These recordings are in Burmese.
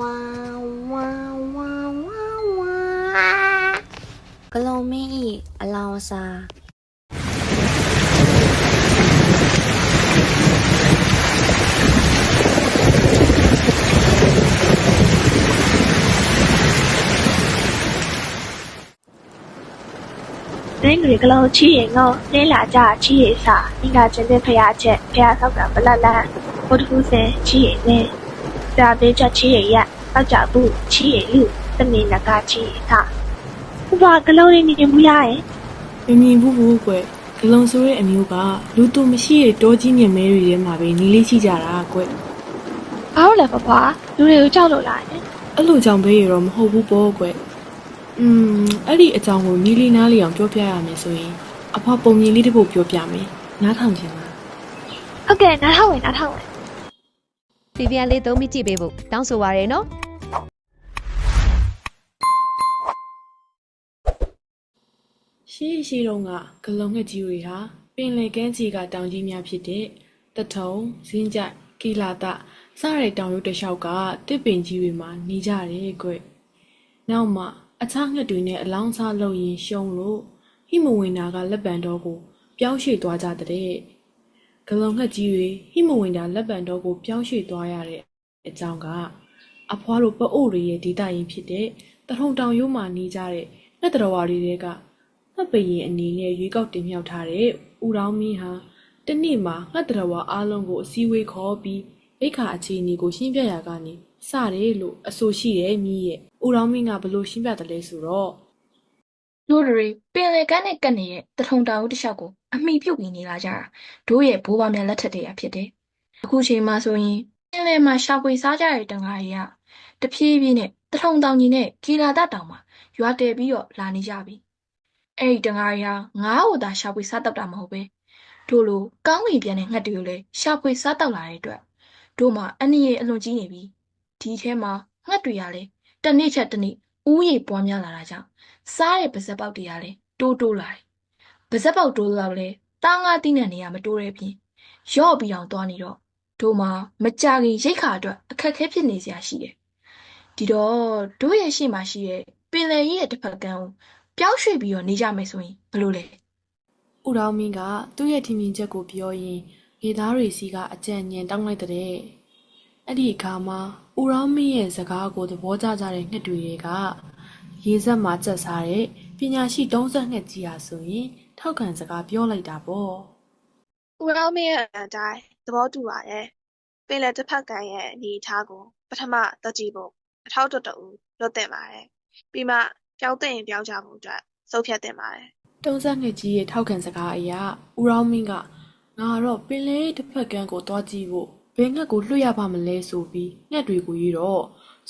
ဝါဝါဝါဝါဝါဂလုံးမင်းဤအလောင်းစာတင်းတွေကလေးချီရင်ငေါနင်းလာကြချီရစာအင်္ဂါကျင်းတဲ့ဖရာချက်ဖရာဆောက်ကပလတ်လန်ဘုဒ္ဓဖူးစင်ချီရင် နေစာသေးချက်ချီရရတောက်ကြဘူးချီရလူတမင်နကချီရသာဘဘကလေးလေးနေနေမရရဲ့မမြင်ဘူးဘူးကွယ်ဂလုံဆိုတဲ့အမျိုးကလူသူမရှိတဲ့တောကြီးမြင်မဲတွေထဲမှာပဲနီးလေးရှိကြတာကွယ်ဘာလို့လဲဘဘလူတွေကိုကြောက်လို့လားယင်အဲ့လိုကြောင့်ပဲရတော့မဟုတ်ဘူးပေါ့ကွယ်อืมအဲ့ဒီအကြောင်းကိုနီးလေးနားလေးအောင်ပြောပြရမယ်ဆိုရင်အဖွားပုံမြင်လေးတစ်ပုဒ်ပြောပြမယ်နားထောင်ချင်လားဟုတ်ကဲ့နားထောင်ဝင်နားထောင်ဝင် စီပြန်လေးသုံးပြီးကြည့်ပေးဖို့တောင်းဆိုပါရနော်ရှေးရှေးတုန်းကဂလုံငှက်ကြီးတွေဟာပင်လယ်ကမ်းခြေကတောင်ကြီးများဖြစ်တဲ့တထုံဇင်းကြိုက်ကီလာတစတဲ့တောင်ရုပ်တစ်လျှောက်ကတစ်ပင်ကြီးတွေမှာနေကြတယ်ကွယ်နောက်မှအခြားငှက်တွေနဲ့အလောင်းစားလုပ်ရင်ရှုံးလို့ဟိမဝင်နာကလက်ပံတော်ကိုပြောင်းရွှေ့သွားကြတဲ့ ဂလုံငှက်ကြီးတွေဟိမဝင်နာလက်ပံတော်ကိုပြောင်းရွှေ့သွားရတဲ့အကြောင်းကအဖွားတို့ပအို့တွေရဲ့ဒေတာရင်ဖြစ်တဲ့တထုံတောင်ရိုးမှာနေကြတဲ့ငှက်တော်ဝါတွေကငှက်ပရင်အနေနဲ့ရွေးကောက်တင်မြှောက်ထားတဲ့ဦးရောင်းမင်းဟာတနေ့မှာငှက်တရဝါအားလုံးကိုအစည်းအဝေးခေါ်ပြီးအိတ်ခါအခြေအနေကိုရှင်းပြရကနေစတယ်လို့အဆိုရှိတယ်မြည်ရဲ့ဦးရောင်းမင်းကဘလို့ရှင်းပြတယ်လဲဆိုတော့ တို့တွေပင်လယ်ကမ်းနဲ့ကပ်နေတဲ့တထုံတောင်ဦးတစ်လျှောက်ကိုအမိပြုတ်ပြီးနေလာကြတာတို့ရဲ့ဘိုးဘွားများလက်ထက်တည်းရဖြစ်တယ်။အခုချိန်မှာဆိုရင်ပင်လယ်မှာရှာဖွေစားကြတဲ့တန်ခါတွေကတဖြည်းဖြည်းနဲ့တထုံတောင်ကြီးနဲ့ကီလာတတောင်မှာရွာတယ်ပြီးတော့လာနေကြပြီ။အဲ့ဒီတန်ခါတွေဟာငါးဟိုသာရှာဖွေစားတောက်တာမဟုတ်ပဲတို့လိုကောင်းကင်ပြန်တဲ့ငှက်တွေကိုလည်းရှာဖွေစားတောက်လာတဲ့အတွက်တို့မှာအနည်းရဲ့အလွန်ကြီးနေပြီ။ဒီထဲမှာငှက်တွေကလည်းတစ်နေ့ချက်တစ်နေ့ဥယေပွားများလာတာကြောင့် စားတဲ့ပါဇက်ပေါက်တွေကလည်းတိုးတိုးလာတယ်။ပါဇက်ပေါက်တိုးတော့လဲတားငါးတီးတဲ့နေရာမတိုးတဲ့ပြင်ရော့ပြီးအောင်သွားနေတော့တို့မှာမကြခင်ရိတ်ခါအတွက်အခက်အခဲဖြစ်နေစရာရှိတယ်။ဒီတော့တို့ရဲ့ရှေ့မှာရှိတဲ့ပင်လယ်ကြီးရဲ့တစ်ဖက်ကန်းကိုပျောက်ရွှေ့ပြီးတော့နေကြမယ်ဆိုရင်ဘယ်လိုလဲဦးရောင်းမင်းကသူ့ရဲ့ထင်မြင်ချက်ကိုပြောရင်ရေသားတွေစီကအကြံဉာဏ်တောင်းလိုက်တဲ့အဲ့ဒီအခါမှာဦးရောင်းမင်းရဲ့စကားကိုသဘောကျကြတဲ့ငှက်တွေက ရေစက်မှာကျက်စားတဲ့ပညာရှိတုံးဆက်ငှက်ကြီးဟာဆိုရင်ထောက်ခံစကားပြောလိုက်တာပေါ့ဦးရောင်းမင်းရဲ့အတိုင်းသဘောတူပါတယ်ပင်လယ်တစ်ဖက်ကမ်းရဲ့အနေအထားကိုပထမသတိဖို့အထောက်အတူလွတ်တင်ပါတယ်ပြီးမှပြောင်းတဲ့ရင်ပြောင်းကြဖို့အတွက်စုပ်ဖြတ်တင်ပါတယ်တုံးဆက်ငှက်ကြီးရဲ့ထောက်ခံစကားအရဦးရောင်းမင်းကငါတော့ပင်လေတစ်ဖက်ကန်းကိုသွားကြည့်ဖို့ဘယ်ငှက်ကိုလွှတ်ရပါမလဲဆိုပြီးငှက်တွေကိုယူတော့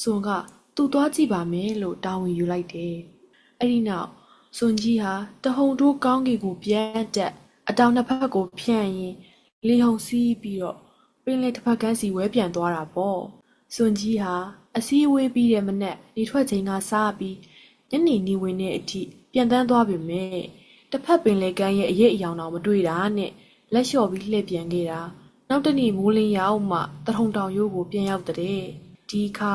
စွန်က သူ့သွားကြည့်ပါမယ်လို့တာဝန်ယူလိုက်တယ်အဲ့ဒီနောက်စွန်ကြီးဟာတဟုန်တိုးကောင်းကင်ကိုပြန်တက်အတောင်နှစ်ဖက်ကိုဖြန့်ရင်လေဟုန်စီးပြီးတော့ပင်လေတစ်ဖက်ကန်းစီဝဲပြန်သွားတာပေါ့စွန်ကြီးဟာအစည်းအဝေးပြီးတဲ့မနက်နေထွက်ချိန်ကစားပြီးညနေနေဝင်တဲ့အထိပြန်တန်းသွားပြီမဲ့တစ်ဖက်ပင်လေကမ်းရဲ့အရေးအယောင်တော်မတွေ့တာနဲ့လက်လျှော့ပြီးလှည့်ပြန်ခဲ့တာနောက်တနေ့မိုးလင်းရောက်မှတထုံတောင်ရိုးကိုပြန်ရောက်တဲ့ဒီခါ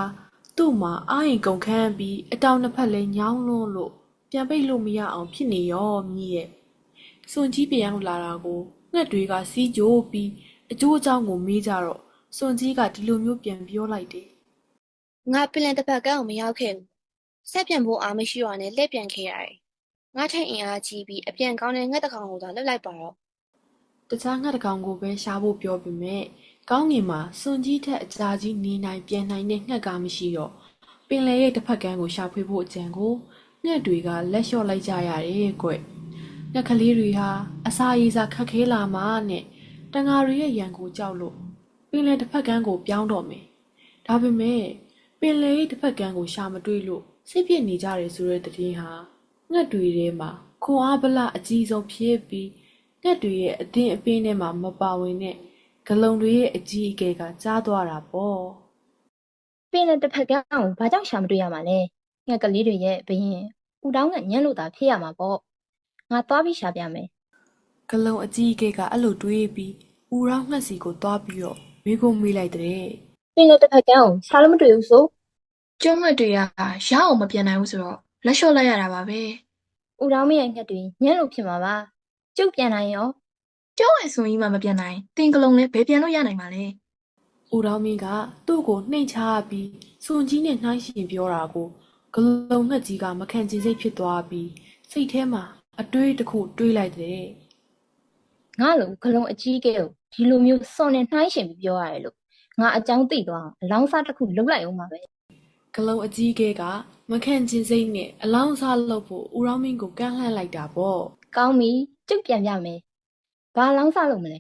သူ့မှာအာရင်ကုန်ခန်းပြီးအတောင်နှစ်ဖက်လဲညောင်းလွန်းလို့ပြန်ပိတ်လို့မရအောင်ဖြစ်နေရောမြည်ရဲ့စွန်ကြီးပြန်ရောက်လာတာကိုငှက်တွေကစီးကြိုးပြီးအကျိုးအကြောင်းကိုမေးကြတော့စွန်ကြီးကဒီလိုမျိုးပြန်ပြောလိုက်တယ်ငါပင်လယ်တစ်ဖက်ကန်းကိုမရောက်ခဲ့ဘူးဆက်ပြန်ဖို့အားမရှိတော့နဲ့လှည့်ပြန်ခဲ့ရတယ်ငါထိုင်အင်အားကြီးပြီးအပြန်ကောင်းတဲ့ငှက်တစ်ကောင်ကိုသာလှုပ်လိုက်ပါတော့တခြားငှက်တစ်ကောင်ကိုပဲရှားဖို့ပြောပေမဲ့ ကောင်းငင်မှာစွန်ကြီးထက်အကြာကြီးနေနိုင်ပြန်နိုင်တဲ့ငှက်ကမရှိတော့ပင်လယ်ရဲ့တစ်ဖက်ကန်းကိုရှာဖွေဖို့အကြံကိုငှက်တွေကလက်လျှော့လိုက်ကြရတယ်ကွငှက်ကလေးတွေဟာအစာရည်စာခက်ခဲလာမှနဲ့တန်ဃာတွေရဲ့ရန်ကိုကြောက်လို့ပင်လယ်တစ်ဖက်ကန်းကိုပြောင်းတော့မယ်ဒါပေမဲ့ပင်လယ်ရဲ့တစ်ဖက်ကန်းကိုရှာမတွေ့လို့စိတ်ပြစ်နေကြတယ်ဆိုတဲ့သတင်းဟာငှက်တွေထဲမှာခွန်အားဗလအကြီးဆုံးဖြစ်ပြီးငှက်တွေရဲ့အသင်းအပင်းထဲမှာမပါဝင်တဲ့ ဂလုံတွေရဲ့အကြီးအကဲကကြားသွားတာပေါ့ပင်လယ်တစ်ဖက်ကန်းကိုဘာကြောင့်ရှာမတွေ့ရမှာလဲငှက်ကလေးတွေရဲ့ဘရင်ဦးတောင်းကညံ့လို့သာဖြစ်ရမှာပေါ့ငါသွားပြီးရှာပြမယ်ဂလုံအကြီးအကဲကအဲ့လိုတွေးပြီးဦးရောင်းငှက်စီကိုသွားပြီးတော့မိကုံးမေးလိုက်တဲ့ပင်လယ်တစ်ဖက်ကန်းကိုရှာလို့မတွေ့ဘူးဆိုကျုံးငှက်တွေကရအောင်မပြန်နိုင်ဘူးဆိုတော့လက်လျှော့လိုက်ရတာပါပဲဦးတောင်းမရဲ့ငှက်တွေညံ့လို့ဖြစ်မှာပါကျုပ်ပြန်နိုင်ရော ကျုံးရဲ့ဆိုကြီးမှမပြန်နိုင်တင်ကလုံးလည်းဘယ်ပြန်လို့ရနိုင်မှာလဲဦးတော်မင်းကသူ့ကိုနှိမ်ချပြီးစွန်ကြီးနဲ့နှိုင်းရှင်ပြောတာကိုဂလုံငှက်ကြီးကမခံချင်စိတ်ဖြစ်သွားပြီးစိတ်ထဲမှာအတွေးတစ်ခုတွေးလိုက်တဲ့ငါလိုဂလုံးအကြီးကဲကိုဒီလိုမျိုးစော်နဲ့နှိုင်းရှင်ပြီးပြောရတယ်လို့ငါအကြောင်းသိသွားအောင်အလောင်းစားတစ်ခုလုပ်လိုက်အောင်ပါပဲဂလုံအကြီးကဲကမခံချင်စိတ်နဲ့အလောင်းစားလုပ်ဖို့ဦးတော်မင်းကိုကန့်လှန့်လိုက်တာပေါ့ကောင်းပြီကျုပ်ပြန်ပြမယ် ဘာလောင်းစားလုပ်မလဲ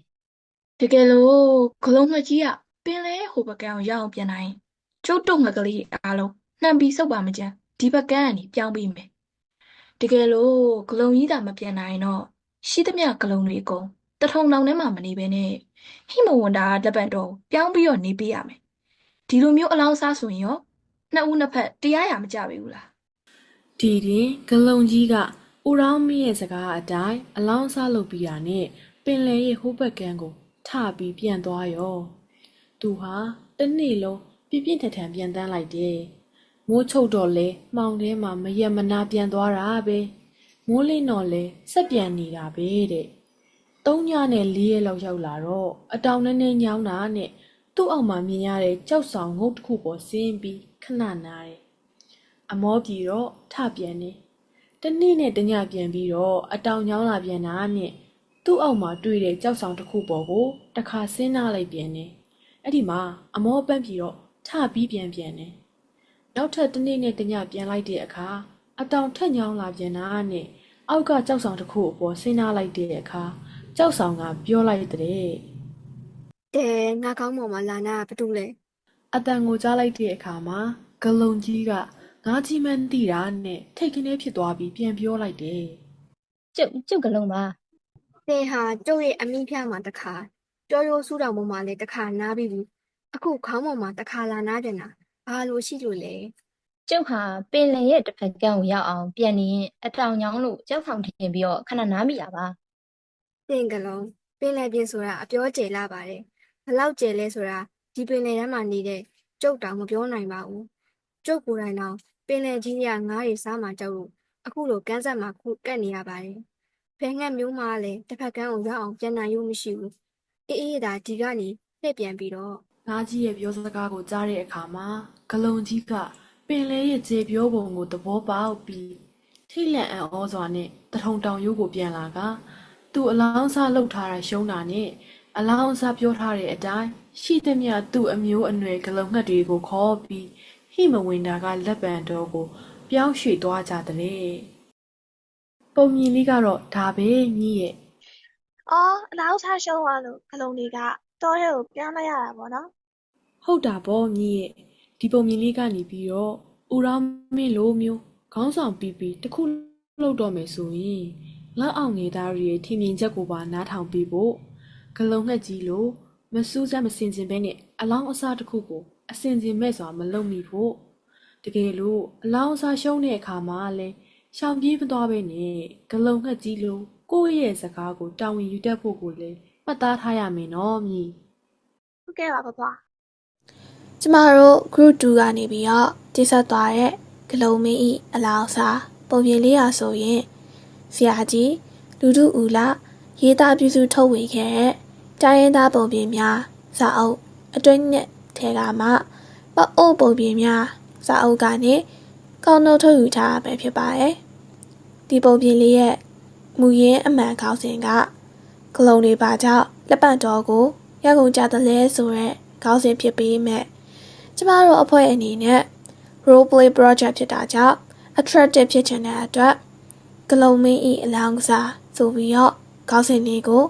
တကယ်လို့ဂလုံးငှက်ကြီးကပင်လဲဟိုဘက်ကန်းကိုရအောင်ပြန်နိုင်ကျုပ်တို့ငှက်ကလေးအားလုံးနှံပြီးစုပ်ပါမကြမ်းဒီဘက်ကန်းကနေပြောင်းပြီးမယ်တကယ်လို့ဂလုံးကြီးသာမပြန်နိုင်တော့ရှိသမျှဂလုံးတွေအကုန်တထုံတောင်ထဲမှာမနေဘဲနဲ့ဟိမဝန္တာလက်ပံတော့ပြောင်းပြီးတော့နေပေးရမယ်ဒီလိုမျိုးအလောင်းစားဆိုရင်ရောနှစ်ဦးနှစ်ဖက်တရားရမကြပြီဘူးလားဒီတင်ဂလုံကြီးကဦးရောင်းမင်းရဲ့စကားအတိုင်းအလောင်းစားလုပ်ပြီးတာနဲ့ ပင်လယ်ရဲ့ဟိုးဘက်ကန်းကိုထပြီးပြန်သွားရောသူဟာတစ်နေ့လုံးပြင်းပြင်းထန်ထန်ပြန်တန်းလိုက်တယ်မိုးချုပ်တော့လဲမှောင်ထဲမှာမရက်မနာပြန်သွားတာပဲမိုးလင်းတော့လဲဆက်ပြန်နေတာပဲတဲ့သုံးညနဲ့လေးရက်လောက်ရောက်လာတော့အတောင်နဲ့နဲ့ညောင်းတာနဲ့သူ့အောက်မှာမြင်ရတဲ့ကြောက်ဆောင်ငုတ်တစ်ခုပေါ်ဆင်းပြီးခဏနာတယ်အမောပြီတော့ထပြန်နေတနေ့နဲ့တညပြန်ပြီးတော့အတောင်ချောင်းလာပြန်တာနဲ့ သူ့အောက်မှာတွေ့တဲ့ကြောက်ဆောင်တစ်ခုပေါ်ကိုတခါဆင်းနာလိုက်ပြန်နေအဲ့ဒီမှာအမောပန်းပြီးတော့ထပြီးပြန်ပြန်နေနောက်ထပ်တနေ့နဲ့တညပြန်လိုက်တဲ့အခါအတောင်ထက်ညောင်းလာပြန်တာနဲ့အောက်ကကြောက်ဆောင်တစ်ခုအပေါ်ဆင်းနာလိုက်တဲ့အခါကြောက်ဆောင်ကပြောလိုက်တဲ့တဲငါကောင်းပေါ်မှာလာနာဘာတူလဲအတန်ကိုကြားလိုက်တဲ့အခါမှာဂလုံကြီးကငါးကြီးမှန်းတိတာနဲ့ထိတ်ခနဲဖြစ်သွားပြီးပြန်ပြောလိုက်တယ်ကျုပ်ကျုပ်ဂလုံးပါ တဲဟာကျုပ်ရဲ့အမိဖျားမှာတစ်ခါကြောရိုးစူးတော်ပေါ်မှာလည်းတစ်ခါနားပြီးပြီအခုခေါင်းပေါ်မှာတစ်ခါလာနားပြန်တာဘာလို့ရှိလို့လဲကျုပ်ဟာပင်လယ်ရဲ့တစ်ဖက်ကန်းကိုရောက်အောင် ပြန်နေရင်အတောင်ညောင်းလို့ကြောက်ဆောင်ထင်ပြီးတော့ခဏနားမိတာပါတင်ကလုံးပင်လယ်ပြင်ဆိုတာအပြောကျယ်လာပါတယ်ဘလောက်ကျယ်လဲဆိုတာဒီပင်လယ်ထဲမှာနေတဲ့ကျုပ်တောင်မပြောနိုင်ပါဘူးကျုပ်ကိုယ်တိုင်တော့ပင်လယ်ကြီးကငါးရီစားမှကြောက်လို့အခုလိုကန်းဆက်မှာခုကတ်နေရပါတယ် ဘယ်ငှက်မျိုးမှလည်းတစ်ဖက်ကန်းကိုရောက်အောင်ပြန်နိုင်ရုံမရှိဘူးအေးအေးဒါဒီကနေလှည့်ပြန်ပြီးတော့ငါးကြီးရဲ့ပြောစကားကိုကြားတဲ့အခါမှာဂလုံကြီးကပင်လဲရဲ့ခြေပြောပုံကိုသဘောပေါက်ပြီးထိတ်လန့်အံ့ဩစွာနဲ့တထုံတောင်ရိုးကိုပြန်လာကသူ့အလောင်းစားလှုပ်ထားတာရှုံးတာနဲ့အလောင်းစားပြောထားတဲ့အတိုင်းရှိသမျှသူ့အမျိုးအနွယ်ဂလုံငှက်တွေကိုခေါ်ပြီးဟိမဝင်တာကလက်ပံတော်ကိုပြောင်းရွှေ့သွားကြတဲ့ ပုံမြင်လေးကတော့ဒါပဲမြည်ရဲ့။အော်အလောက်စားရှုံးသွားလို့ဂလုံးတွေကတောရဲကိုပြောင်းလိုက်ရတာပေါ့နော်ဟုတ်တာပေါ့မြည်ရဲ့ဒီပုံမြင်လေးကနေပြီးတော့ဦးရောင်းမင်းလိုမျိုးခေါင်းဆောင်ပြီးပြီးတစ်ခုလောက်တော့မယ်ဆိုရင်လက်အောင်ငယ်သားတွေရဲ့ထင်မြင်ချက်ကိုပါနားထောင်ပြီးဖို့ဂလုံငှက်ကြီးလိုမစူးစမ်းမစင်စင်ပဲနဲ့အလောင်းအစားတစ်ခုကိုအစင်စင်မဲ့စွာမလုပ်မိဖို့တကယ်လို့အလောင်းအစားရှုံးတဲ့အခါမှာလဲ ရှောင်ပြေးမသွားပဲနဲ့ဂလုံငှက်ကြီးလိုကိုယ့်ရဲ့စကားကိုတာဝန်ယူတတ်ဖို့ကိုလည်းမှတ်သားထားရမယ်နော်မြည်။ဟုတ်ကဲ့ပါဖွားကျမတို့ group 2ကနေပြီးတော့တိဆက်သွားတဲ့ဂလုံးမင်းဤအလောင်းစာပုံပြင်လေးရာဆိုရင်ဆရာကြီးလူထုဦးလာရေးသားပြုစုထုတ်ဝေခဲ့တဲ့တိုင်းရင်းသားပုံပြင်များစာအုပ်အတွင်းနဲ့ထဲကမှပအိုးပုံပြင်များစာအုပ်ကနေ ကောင်းနှုတ်ထုတ်ယူထားတာပဲဖြစ်ပါတယ်ဒီပုံပြင်လေးရဲ့မူရင်းအမှန်ခေါင်းစဉ်ကဂလုံးတွေပါကြောင့်လက်ပံတော်ကိုရောက်ကုန်ကြတဲ့လဲဆိုတဲ့ခေါင်းစဉ်ဖြစ်ပြီးမဲ့ကျမတို့အဖွဲ့အနေနဲ့ role play project ဖြစ်တာကြောင့် attractive ဖြစ်ချင်တဲ့အတွက်ဂလုံးမင်းဤအလောင်းကစားဆိုပြီးတော့ခေါင်းစဉ်လေးကို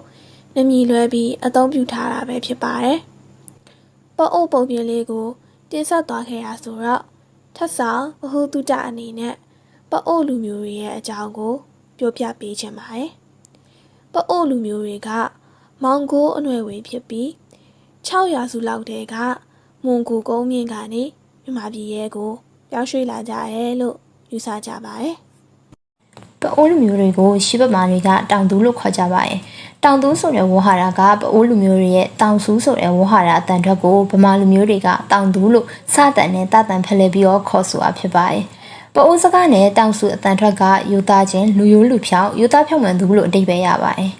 နမီလွဲပြီးအသုံးပြုထားတာပဲဖြစ်ပါတယ်။ပေါ်အုပ်ပုံပြင်လေးကိုတင်ဆက်သွားခဲ့ရဆိုတော့ ထပ်ဆောင်ဘ ഹു တုတအနေနဲ့ပေါ်အုပ်လူမျိုးတွေရဲ့အကြောင်းကို ပြောပြပေးချင်ပါတယ်။ပေါ်အုပ်လူမျိုးတွေက မောင်ကိုအနွယ်ဝင်ဖြစ်ပြီး6ရာစုလောက်တည်းကမွန်ကိုကုန်းမြင့်ကနေမြန်မာပြည်ရဲကိုပြောင်းရွှေ့လာကြရဲလို့ယူဆကြပါတယ်ပအိုးလူမျိုးတွေကိုရှီးပမာတွေကတောင်သူလို့ခေါ်ကြပါတယ် တောင်သူဆိုတဲ့ဝဟာရကပအိုးလူမျိုးတွေရဲ့တောင်ဆူးဆိုတဲ့ဝဟာရအတန်ထွက်ကိုဗမာလူမျိုးတွေကတောင်သူလို့စတန်နဲ့တတန်ဖက်လဲပြီးတော့ခေါ်ဆိုတာဖြစ်ပါတယ်ပအိုးစကားနဲ့တောင်ဆူအတန်ထွက်ကယူသားချင်းလူယိုးလူဖြောင်းယူသားဖြောင်းမှန်သူလို့အတိတ်ပဲရပါတယ်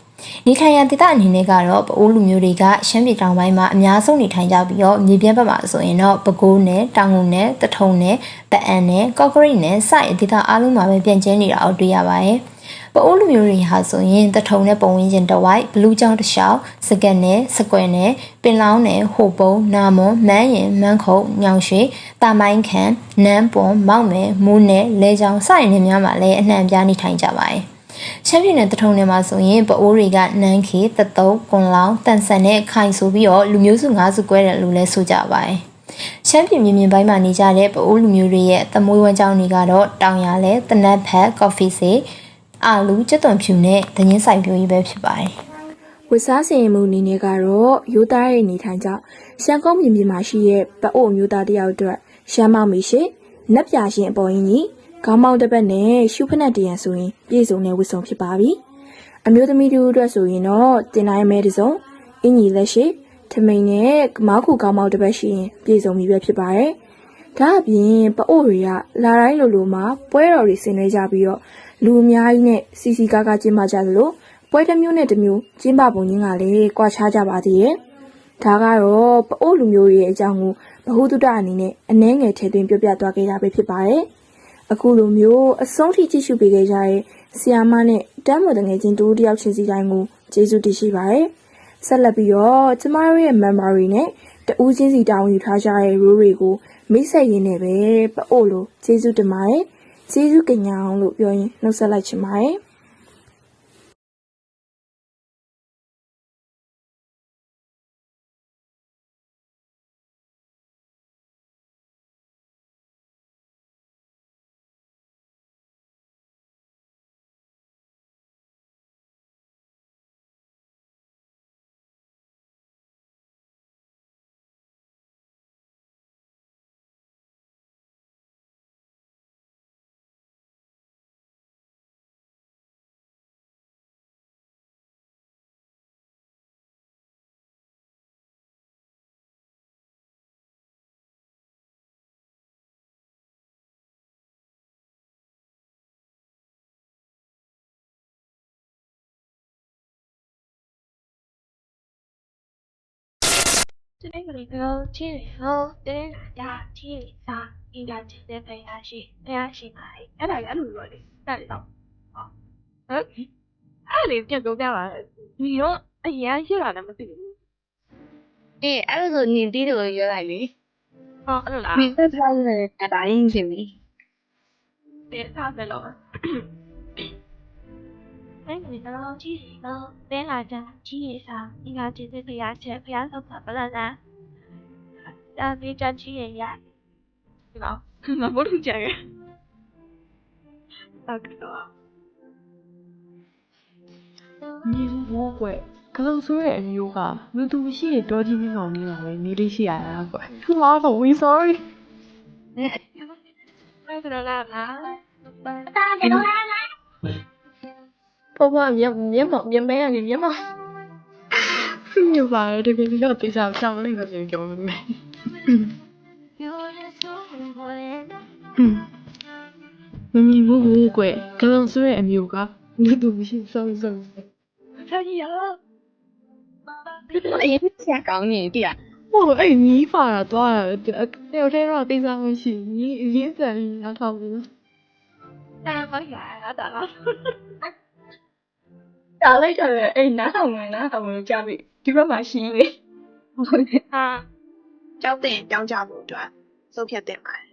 နေထိုင်ရဒေသအနေနဲ့ကတော့ပအိုးလူမျိုးတွေကရှမ်းပြည်တောင်ပိုင်းမှာအများဆုံးနေထိုင်ကြပြီးတော့မြေပြန့်ဘက်မှာဆိုရင်တော့ပဲခူးနယ်တောင်ငူနယ်တထုံနယ်ဗအံနယ်ကော့ကရိတ်နယ်စတဲ့ဒေသအားလုံးမှာပဲပြန့်ကျဲနေတာကိုတွေ့ရပါတယ် ပအိုးလူမျိုးတွေဟာဆိုရင်တထုံနဲ့ပုံဝင်းချင်းတစ်ဝိုက်ဘလူးချောင်းတစ်လျှောက်စကက်နယ်စကွယ်နယ်ပင်လောင်းနယ်ဟိုပုံနာမွန်မန်းရင်မန်းခုတ်ညောင်ရွှေတာမိုင်းခန်နန်းပွန်မောက်မယ်မူးနယ်လဲချောင်းစတဲ့နယ်များမှာလည်းအနှံ့အပြားနေထိုင်ကြပါတယ်ချမ်းပြည်နယ်တထုံနယ်မှာဆိုရင်ပအိုးတွေကနန်းခေတတုံးကွန်လောင်းတန်ဆန်နဲ့ခိုင်ဆိုပြီးတော့လူမျိုးစု၅စုကွဲတယ်လို့လည်းဆိုကြပါတယ်ချမ်းပြည်မြေမြင်ပိုင်းမှာနေကြတဲ့ပအိုးလူမျိုးတွေရဲ့သမွေးဝမ်းကြောင်းတွေကတော့တောင်ရလဲတနတ်ဖက်ကော်ဖီစေ အာလူကျွတ်သွန်ဖြူနဲ့ဒညင်းဆိုင်ပြိုကြီးပဲဖြစ်ပါတယ်ဝတ်စားစင်ရင်မှုအနေနဲ့ကတော့ယူသားရဲ့နေထိုင်ကြောင့်ရှမ်းကုန်းပြင်ပြင်မှာရှိတဲ့ပအို့မျိုးသားတယောက်အတွက်ရှမ်းမောင်မီရှိနက်ပြရှင်အပေါ်ရင်ကြီးခေါင်းမောင်းတစ်ပတ်နဲ့ရှုဖက်နက်တရံဆိုရင်ပြည့်စုံတဲ့ဝတ်စုံဖြစ်ပါပြီအမျိုးသမီးတို့အတွက်ဆိုရင်တော့တင်တိုင်းမဲတစ်စုံအင်ကြီးလက်ရှိထမိန်နဲ့မောက်ခုခေါင်းမောင်းတစ်ပတ်ရှိရင်ပြည့်စုံပြီပဲဖြစ်ပါတယ်ဒါအပြင်ပအို့တွေကလာတိုင်းလိုလိုမှာပွဲတော်တွေဆင်နွှဲကြပြီးတော့ လူအများကြီးနဲ့စီစီကားကားကျင်းပကြသလိုပွဲတစ်မျိုးနဲ့တစ်မျိုးကျင်းပပုံချင်းကလည်းကွာခြားကြပါသေးရဲ့။ဒါကတော့ပအိုးလူမျိုးရဲ့အကြောင်းကိုဗဟုသုတအနေနဲ့အနှဲငယ်ထည့်သွင်းပြောပြသွားခဲ့တာပဲဖြစ်ပါတယ်။အခုလိုမျိုးအဆုံးထိကြည့်ရှုပေးခဲ့ကြတဲ့ဆီယာမနဲ့တမ်းမော်တငယ်ချင်းတူတယောက်ချင်းစီတိုင်းကိုကျေးဇူးတင်ရှိပါတယ်။ဆက်လက်ပြီးတော့ကျမတို့ရဲ့ memory နဲ့တူးချင်းစီတောင်းယူထားကြတဲ့ rule တွေကိုမိတ်ဆက်ရင်းနဲ့ပဲပအိုးလိုကျေးဇူးတင်ပါတယ်။ ကျေးဇူးကညာအောင်လို့ပြောရင်နှုတ်ဆက်လိုက်ချင်ပါတယ်။။ တနေ့ကလေးတော့ချင်းဟောတင်းရာချင်းစာအင်္ဂါချင်းတဲ့ဖယားရှိဖယားရှိပါလေ။အဲ့ဒါလည်းအဲ့လိုပြောလေ။တက်တော့။ဟမ်အဲ့လေပြန်ပြောပြပါဒီတော့အရင်ရှိတာလည်းမသိဘူးအေးအဲ့လိုဆိုညီတီးတို့ရွေးလိုက်လေ။ဟောအဲ့လိုလားမင်းသက်ထားတဲ့အတိုင်းရှင်ပြီ။တဲ့ထားတယ်လို့။ အဲ့ဒီတော့ကြည့်တော့တင်းလာကြကြည့်ရစားအင်္ဂါချင်းတဲ့ဖယားချက်ဖယားဆောက်တာဗလာလား။ဒါလေးကြကြည့်ရရ။ဒီတော့မဘလို့ကြရ။ဟုတ်တော့မြင်ဘောကွယ်ကလုံဆိုးရဲ့အမျိုးကလူသူမရှိတဲ့တောကြီးမင်းကောင်ကြီးမှာပဲနေလေးရှိရတာကွယ်သူမတော့ we sorry အဲ့ဒါလားလား ဖောဖောမျက်မျက်မှောင်မျက်မဲကနေမျက်မှောင်ညပါတကယ်တော့တေးစားချောင်းလေးကိုပြောမယ်ဟွန်းမမြင်ဘူးကွယ်ကလုံဆိုးရဲ့အမျိုးကလူသူမရှိဆုံးဆုံးဆက်ရအောင်အေးဆရာကောင်းနေတိလားဟိုအဲ့ညီးပါတာသွားတာတယောက်တည်းတော့တေးစားမရှိညီးရင်းစံရောက်တော့ဘူးတာမရတာလား တားလိုက်တာလည်းအဲ့နားထောင်နေနားထောင်လို့ကြားပြီဒီဘက်မှာရှင်းလေဟုတ်တယ်ဟာကြောက်တဲ့ကြောက်ကြဖို့အတွက်စုပ်ဖြတ်တင်ပါတယ်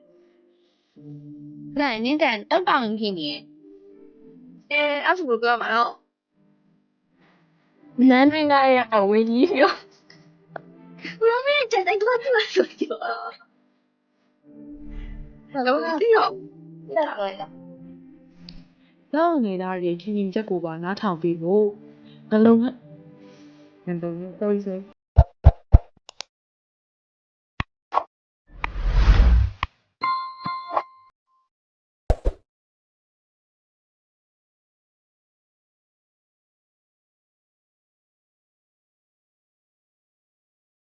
ဒါနင်းတန်တောက်တောင်ဖြစ်နေအဲအဲ့ဒါကိုပြောမှာတော့နန်းနေရအဝေးကြီးရောဘယ်မှာကျန်တဲ့ကွာတူဆိုရောဘာလို့လဲတော့ 哦。တက်တော့တော့နေတာတွေချင်းချင်းချက်ကိုပါနားထောင်ပြီးဖို့နှလုံးကနှလုံး sorry sorry